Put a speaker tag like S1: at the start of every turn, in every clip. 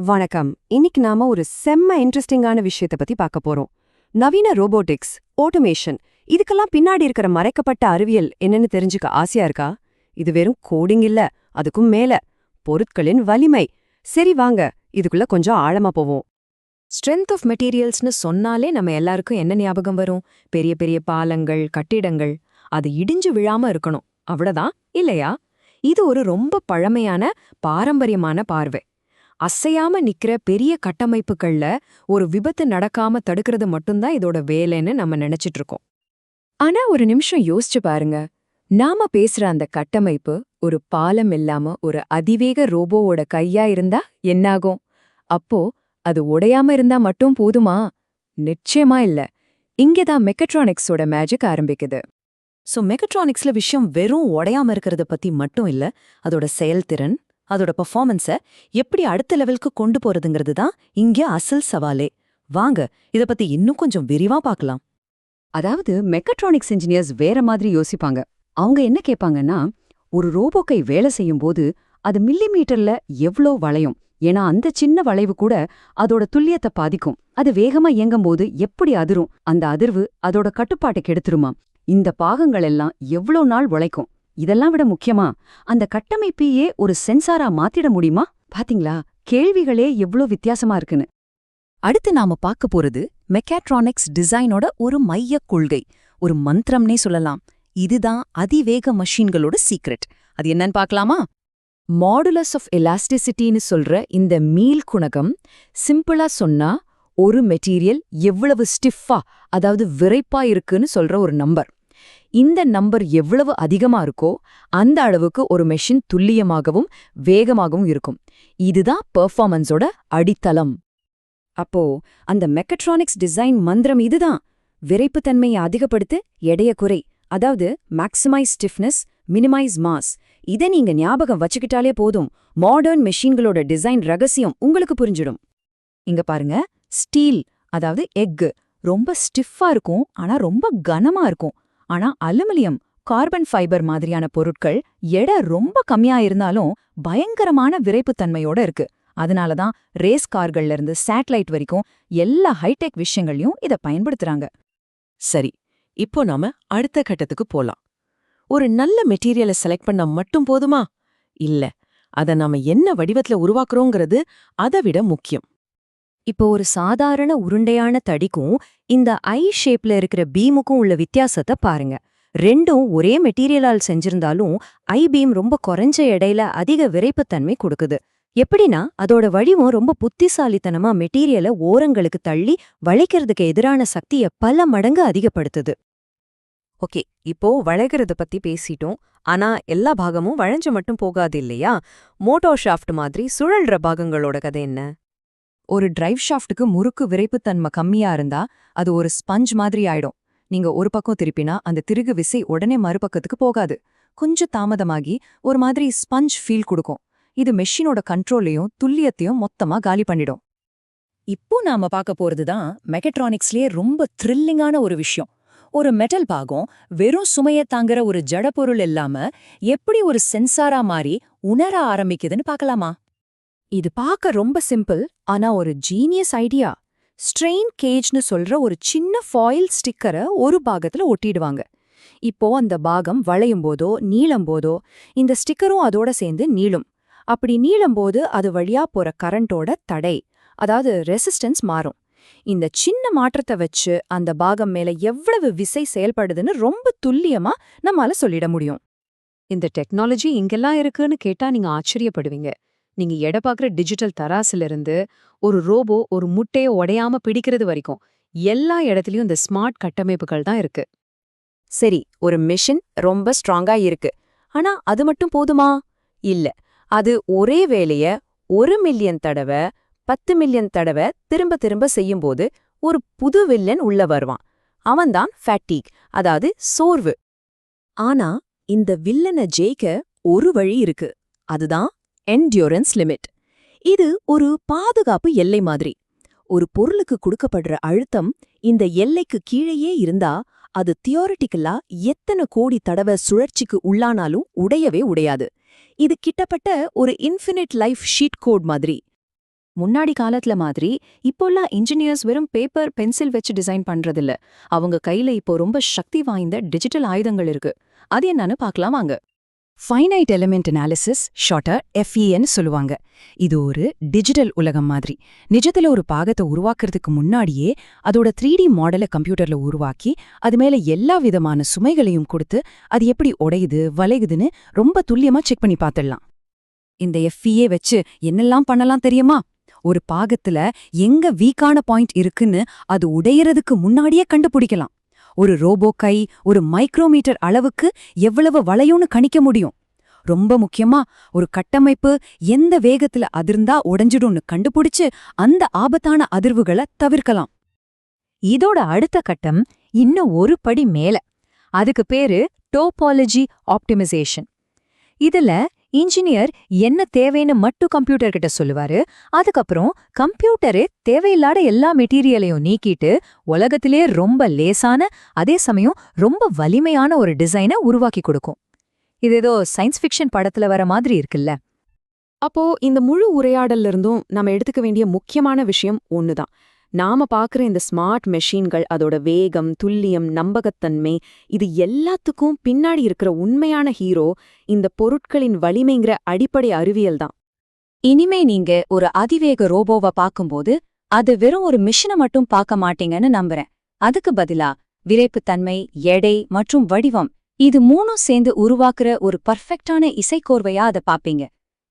S1: வணக்கம். இன்னைக்கு நாம ஒரு செம்ம இன்ட்ரெஸ்டிங்கான விஷயத்த பத்தி பார்க்க போறோம். நவீன ரோபோட்டிக்ஸ் ஆட்டோமேஷன் இதுக்கெல்லாம் பின்னாடி இருக்கிற மறைக்கப்பட்ட அறிவியல் என்னன்னு தெரிஞ்சுக்க ஆசையா இருக்கா? இது வெறும் கோடிங் இல்ல அதுக்கும் மேல. பொருட்களின் வலிமை. சரி வாங்க இதுக்குள்ள கொஞ்சம் ஆழமா போவோம்.
S2: ஸ்ட்ரென்த் ஆஃப் மெட்டீரியல்ஸ்னு சொன்னாலே நம்ம எல்லாருக்கும் என்ன ஞாபகம் வரும்? பெரிய பெரிய பாலங்கள் கட்டிடங்கள். அது இடிஞ்சு விழாம இருக்கணும். அவ்வளவுதான். இல்லையா? இது ஒரு ரொம்ப பழமையான பாரம்பரியமான பார்வை. அசையாம நிக்கிற பெரிய கட்டமைப்புகள்ல ஒரு விபத்து நடக்காம தடுக்கிறது மட்டும்தான் இதோட வேலைன்னு நம்ம நினைச்சிட்டு இருக்கோம். ஆனா ஒரு நிமிஷம் யோசிச்சு பாருங்க. நாம பேசுற அந்த கட்டமைப்பு ஒரு பாலம் இல்லாம ஒரு அதிவேக ரோபோவோட கையா இருந்தா என்னாகும்? அப்போ அது உடையாம இருந்தா மட்டும் போதுமா? நிச்சயமா இல்ல. இங்கதான் மெக்கட்ரானிக்ஸோட மேஜிக் ஆரம்பிக்குது.
S3: சோ மெகட்ரானிக்ஸ்ல விஷயம் வெறும் உடையாம இருக்கிறத பத்தி மட்டும் இல்ல அதோட செயல்திறன் அதோட பெர்ஃபார்மன்ஸ எப்படி அடுத்த லெவலுக்கு கொண்டு போறதுங்கிறது தான் இங்கே அசல் சவாலே. வாங்க இத பத்தி இன்னும் கொஞ்சம் விரிவா பார்க்கலாம்.
S1: அதாவது மெக்கட்ரானிக்ஸ் இன்ஜினியர்ஸ் வேற மாதிரி யோசிப்பாங்க. அவங்க என்ன கேட்பாங்கன்னா ஒரு ரோபோக்கை வேலை செய்யும் போது அது மில்லி மீட்டர்ல எவ்ளோ வளையும்? ஏன்னா அந்த சின்ன வளைவு கூட அதோட துல்லியத்தை பாதிக்கும். அது வேகமா இயங்கும் போது எப்படி அதிரும்? அந்த அதிர்வு அதோட கட்டுப்பாட்டை கெடுத்துருமா இந்த பாகங்கள் எல்லாம் எவ்ளோ நாள் உழைக்கும்? இதெல்லாம் விட முக்கியமா அந்த கட்டமைப்பையே ஒரு சென்சாரா மாத்திட முடியுமா? பாத்தீங்களா? கேள்விகளே எவ்ளோ வித்தியாசமா இருக்குன்னு.
S3: அடுத்து நாம பார்க்க போறது மெக்காட்ரானிக்ஸ் டிசைனோட ஒரு மையக் கொள்கை. ஒரு மந்திரம்னே சொல்லலாம். இதுதான் அதிவேக மஷின்களோட சீக்ரெட். அது என்னன்னு பார்க்கலாமா?
S2: மாடுலஸ் ஆஃப் எலாஸ்டிசிட்டின்னு சொல்ற இந்த மீள் குணகம் சிம்பிளா சொன்னா ஒரு மெட்டீரியல் எவ்வளவு ஸ்டிஃபா அதாவது விரைப்பா இருக்குன்னு சொல்ற ஒரு நம்பர். இந்த நம்பர் எவ்வளவு அதிகமா இருக்கோ அந்த அளவுக்கு ஒரு மெஷின் துல்லியமாகவும் வேகமாகவும் இருக்கும். இதுதான் பெர்ஃபார்மன்ஸோட அடித்தளம். அப்போ அந்த மெக்கட்ரானிக்ஸ் டிசைன் மந்திரம் இதுதான். விரைப்புத்தன்மையை அதிகப்படுத்து எடைய குறை அதாவது மேக்சிமைஸ் ஸ்டிஃப்னஸ் மினிமைஸ் மாஸ் இதை நீங்க ஞாபகம் வச்சுக்கிட்டாலே போதும். மாடர்ன் மெஷின்களோட டிசைன் ரகசியம் உங்களுக்கு புரிஞ்சிடும். இங்க பாருங்க ஸ்டீல் அதாவது எக்கு ரொம்ப ஸ்டிஃபா இருக்கும் ஆனா ரொம்ப கனமா இருக்கும். ஆனா அலுமினியம் கார்பன் ஃபைபர் மாதிரியான பொருட்கள் எடை ரொம்ப கம்மியா இருந்தாலும் பயங்கரமான விரைப்புத்தன்மையோட இருக்கு. அதனால தான் ரேஸ் கார்கள்ல இருந்து சேட்டலைட் வரைக்கும் எல்லா ஹைடெக் விஷயங்களையும் இத பயன்படுத்துறாங்க.
S4: சரி இப்போ நாம அடுத்த கட்டத்துக்கு போலாம். ஒரு நல்ல மெட்டீரியலை செலக்ட் பண்ணா மட்டும் போதுமா? இல்ல அத நாம என்ன வடிவத்துல உருவாக்குறோங்கிறது அதை விட முக்கியம்.
S2: இப்போ ஒரு சாதாரண உருண்டையான தடிக்கும் இந்த ஐ ஷேப்ல இருக்கிற பீமுக்கும் உள்ள வித்தியாசத்தை பாருங்க. ரெண்டும் ஒரே மெட்டீரியலால் செஞ்சிருந்தாலும் ஐ பீம் ரொம்ப குறைஞ்ச இடையில அதிக விரைப்புத்தன்மை கொடுக்குது. எப்படின்னா அதோட வடிவம் ரொம்ப புத்திசாலித்தனமா மெட்டீரியலை ஓரங்களுக்கு தள்ளி வளைக்கிறதுக்கு எதிரான சக்தியை பல மடங்கு அதிகப்படுத்துது.
S1: ஓகே இப்போ வளைகிறத பத்தி பேசிட்டோம். ஆனா எல்லா பாகமும் வளைஞ்சு மட்டும் போகாது இல்லையா? மோட்டோ ஷாஃப்ட் மாதிரி சுழல்ற பாகங்களோட கதை என்ன?
S2: ஒரு டிரைவ் ஷாஃப்ட்டுக்கு முறுக்கு விரைப்புத்தன்மை கம்மியா இருந்தா அது ஒரு ஸ்பஞ்ச் மாதிரி ஆயிடும். நீங்க ஒரு பக்கம் திருப்பினா அந்த திருகு விசை உடனே மறுபக்கத்துக்கு போகாது. கொஞ்சம் தாமதமாகி ஒரு மாதிரி ஸ்பஞ்ச் ஃபீல் கொடுக்கும். இது மெஷினோட கண்ட்ரோலையும் துல்லியத்தையும் மொத்தமா காலி பண்ணிடும்.
S3: இப்போ நாம பார்க்க போறதுதான் மெக்கட்ரானிக்ஸ்லயே ரொம்ப த்ரில்லிங்கான ஒரு விஷயம். ஒரு மெட்டல் பாகம் வெறும் சுமைய தாங்குற ஒரு ஜடப்பொருள் இல்லாம எப்படி ஒரு சென்சாரா மாறி உணர ஆரம்பிக்குதுன்னு பார்க்கலாமா?
S2: இது பார்க்க ரொம்ப சிம்பிள் ஆனா ஒரு ஜீனியஸ் ஐடியா ஸ்ட்ரெயின் கேஜ்னு சொல்ற ஒரு சின்ன ஃபாயில் ஸ்டிக்கரை ஒரு பாகத்துல ஒட்டிடுவாங்க. இப்போ அந்த பாகம் வளையும் போதோ நீளம் போதோ இந்த ஸ்டிக்கரும் அதோட சேர்ந்து நீளும். அப்படி நீளும்போது அது வழியா போற கரண்டோட தடை அதாவது ரெசிஸ்டன்ஸ் மாறும். இந்த சின்ன மாற்றத்தை வச்சு அந்த பாகம் மேல எவ்வளவு விசை செயல்படுதுன்னு ரொம்ப துல்லியமா நம்மால சொல்லிட முடியும். இந்த டெக்னாலஜி இங்கெல்லாம் இருக்குன்னு கேட்டா நீங்க ஆச்சரியப்படுவீங்க. நீங்க எடை பார்க்குற டிஜிட்டல் தராசுல இருந்து ஒரு ரோபோ ஒரு முட்டையை உடையாம பிடிக்கிறது வரைக்கும் எல்லா இடத்துலயும் இந்த ஸ்மார்ட் கட்டமைப்புகள் தான் இருக்கு. சரி ஒரு மிஷின் ரொம்ப ஸ்ட்ராங்கா இருக்கு. ஆனா அது மட்டும் போதுமா? இல்ல அது ஒரே வேலைய ஒரு மில்லியன் தடவை பத்து மில்லியன் தடவை திரும்ப திரும்ப செய்யும்போது ஒரு புது வில்லன் உள்ள வருவான். அவன்தான் ஃபேட்டீக் அதாவது சோர்வு. ஆனா இந்த வில்லனை ஜெயிக்க ஒரு வழி இருக்கு. அதுதான் என்டியூரன்ஸ் லிமிட் இது ஒரு பாதுகாப்பு எல்லை மாதிரி. ஒரு பொருளுக்கு கொடுக்கப்படுற அழுத்தம் இந்த எல்லைக்கு கீழேயே இருந்தா அது தியோரிட்டிக்கலா எத்தனை கோடி தடவை சுழற்சிக்கு உள்ளானாலும் உடையவே உடையாது. இது கிட்டப்பட்ட ஒரு இன்ஃபினிட் லைஃப் ஷீட் கோட் மாதிரி. முன்னாடி காலத்துல மாதிரி இப்போல்லாம் இன்ஜினியர்ஸ் வெறும் பேப்பர் பென்சில் வச்சு டிசைன் பண்றதில்ல. அவங்க கையில இப்போ ரொம்ப சக்தி வாய்ந்த டிஜிட்டல் ஆயுதங்கள் இருக்கு. அது என்னன்னு பார்க்கலாம் வாங்க. ஃபைனைட் எலிமெண்ட் அனாலிசிஸ் ஷார்ட்டர் எஃப்இன்னு சொல்லுவாங்க. இது ஒரு டிஜிட்டல் உலகம் மாதிரி. நிஜத்துல ஒரு பாகத்தை உருவாக்குறதுக்கு முன்னாடியே அதோட த்ரீ டி மாடலை கம்ப்யூட்டர்ல உருவாக்கி அது மேல எல்லா விதமான சுமைகளையும் கொடுத்து அது எப்படி உடையுது வளையுதுன்னு ரொம்ப துல்லியமா செக் பண்ணி பார்த்துடலாம். இந்த எஃப்இஏ வச்சு என்னெல்லாம் பண்ணலாம் தெரியுமா? ஒரு பாகத்துல எங்க வீக்கான பாயிண்ட் இருக்குன்னு அது உடையறதுக்கு முன்னாடியே கண்டுபிடிக்கலாம். ஒரு ரோபோ கை ஒரு மைக்ரோமீட்டர் அளவுக்கு எவ்வளவு வளையும்னு கணிக்க முடியும்? ரொம்ப முக்கியமா ஒரு கட்டமைப்பு எந்த வேகத்துல அதிர்ந்தா உடைஞ்சிடும்னு கண்டுபிடிச்சு அந்த ஆபத்தான அதிர்வுகளை தவிர்க்கலாம்.
S3: இதோட அடுத்த கட்டம் இன்னும் ஒரு படி மேல. அதுக்கு பேரு டோபாலஜி ஆப்டிமைசேஷன் இதுல இன்ஜினியர் என்ன தேவைன்னு மட்டும் கம்ப்யூட்டர் கிட்ட சொல்லுவாரு. அதுக்கப்புறம் கம்ப்யூட்டரே தேவையில்லாத எல்லா மெட்டீரியலையும் நீக்கிட்டு உலகத்திலே ரொம்ப லேசான அதே சமயம் ரொம்ப வலிமையான ஒரு டிசைனை உருவாக்கி கொடுக்கும். இது ஏதோ சயின்ஸ் ஃபிக்ஷன் படத்துல வர மாதிரி இருக்குல்ல.
S4: அப்போ இந்த முழு உரையாடல்ல இருந்தும் நாம எடுத்துக்க வேண்டிய முக்கியமான விஷயம் ஒண்ணுதான். நாம பாக்குற இந்த ஸ்மார்ட் மெஷின்கள் அதோட வேகம் துல்லியம் நம்பகத்தன்மை இது எல்லாத்துக்கும் பின்னாடி இருக்கிற உண்மையான ஹீரோ இந்த பொருட்களின் வலிமைங்கிற அடிப்படை அறிவியல் தான்.
S1: இனிமே நீங்க ஒரு அதிவேக ரோபோவை பார்க்கும்போது அது வெறும் ஒரு மிஷினை மட்டும் பார்க்க மாட்டீங்கன்னு நம்புறேன். அதுக்கு பதிலா விரைப்புத்தன்மை எடை மற்றும் வடிவம் இது மூணும் சேர்ந்து உருவாக்குற ஒரு பர்ஃபெக்டான இசைக்கோர்வையா அதை பாப்பீங்க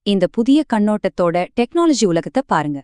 S1: இந்த புதிய கண்ணோட்டத்தோட டெக்னாலஜி உலகத்தை பாருங்க.